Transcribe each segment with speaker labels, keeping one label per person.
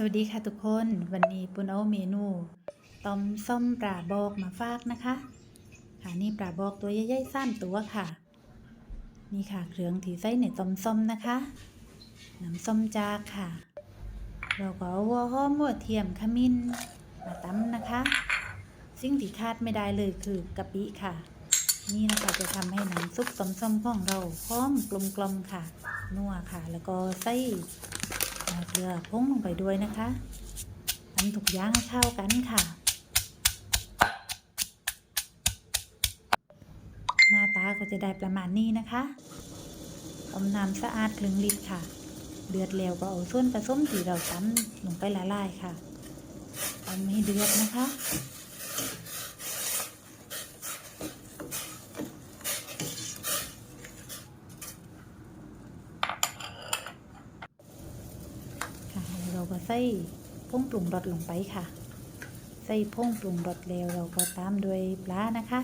Speaker 1: สวัสดีค่ะทุกคนวันนี้ปุณเอาเมนูต้มส้มปลาบอกมาฝากนะคะ ค่ะนี่ปลาบอกตัวใหญ่ๆสามตัวค่ะ นี่ค่ะเครื่องที่ใส่ในต้มส้มนะคะน้ำส้มจากค่ะ เราก็เอาหัวหอมหัวเทียมขมิ้นมาตำนะคะ สิ่งที่ขาดไม่ได้เลยคือกะปิค่ะ นี่นะคะจะทำให้น้ำซุปต้มส้มของเราหอมกลมๆค่ะ นัวค่ะ แล้วก็ใส่ เกลือพุ่งลงไปด้วยนะคะทำทุกย่างให้เข้ากันค่ะ หน้าตาก็จะได้ประมาณนี้นะคะต้มน้ำสะอาดครึ่งลิตรค่ะ เดือดแล้วก็เอาส่วนผสมที่เราตำลงไปละลายค่ะทำให้เดือดนะคะแล้วเราก็ ใส่ผงปรุงรสลงไปค่ะ ใส่ผงปรุงรสแล้วเราก็ตามด้วยปลานะคะ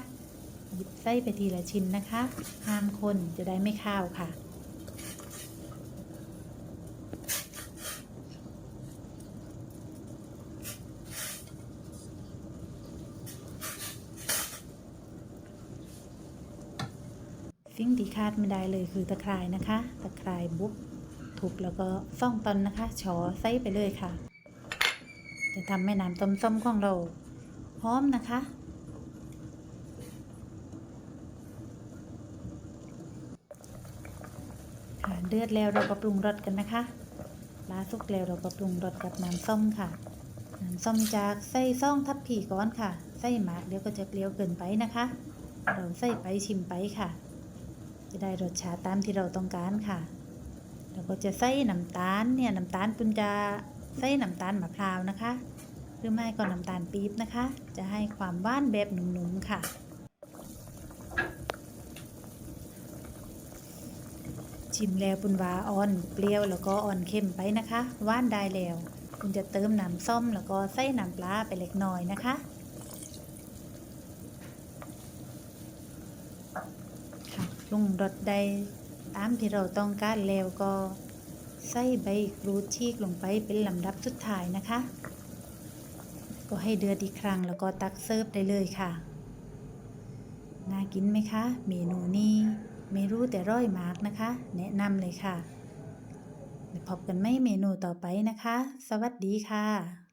Speaker 1: หยิบใส่ไปทีละชิ้นนะคะ ห้ามคนจะได้ไม่ข้าวค่ะ สิ่งที่คาดไม่ได้เลยคือตะไคร่นะคะ ตะไคร่บุ๊บ ทุบแล้วก็ซ่องตอนนะคะชอใส่ไปเลยค่ะ จะทำให้น้ำต้มส้มของเราพร้อมนะคะ ค่ะเดือดแล้วเราก็ปรุงรสกันนะคะปลาสุกแล้วเราก็ปรุงรสกับน้ำส้มค่ะ น้ำส้มจากใส่ซ่องทับผีก้อนค่ะใส่หมากเดี๋ยวก็จะเกลียวเกินไปนะคะ เราใส่ไปชิมไปค่ะ จะได้รสชาติตามที่เราต้องการค่ะ เราก็จะใส่น้ำตาลเนี่ยน้ำตาลปุณจะใส่น้ำตาลมะพร้าวนะคะหรือไม่ก็น้ำตาลปี๊บนะคะ จะให้ความหวานแบบหนุ่มๆค่ะ ชิมแล้วปุณว่าอ่อนเปรี้ยวแล้วก็อ่อนเค็มไปนะคะหว่านได้แล้วคุณจะเติมน้ำส้มแล้วก็ใส่น้ำปลาไปเล็กน้อยนะคะค่ะปรุงรสได้ ตามที่เราต้องการแล้วก็ใส่ใบกรูดชีกลงไปเป็นลำดับสุดท้ายนะคะ ก็ให้เดือดอีกครั้งแล้วก็ตักเสิร์ฟได้เลยค่ะ น่ากินไหมคะ เมนูนี้ไม่รู้แต่ร้อยมากนะคะ แนะนำเลยค่ะพบกันไม่เมนูต่อไปนะคะ สวัสดีค่ะ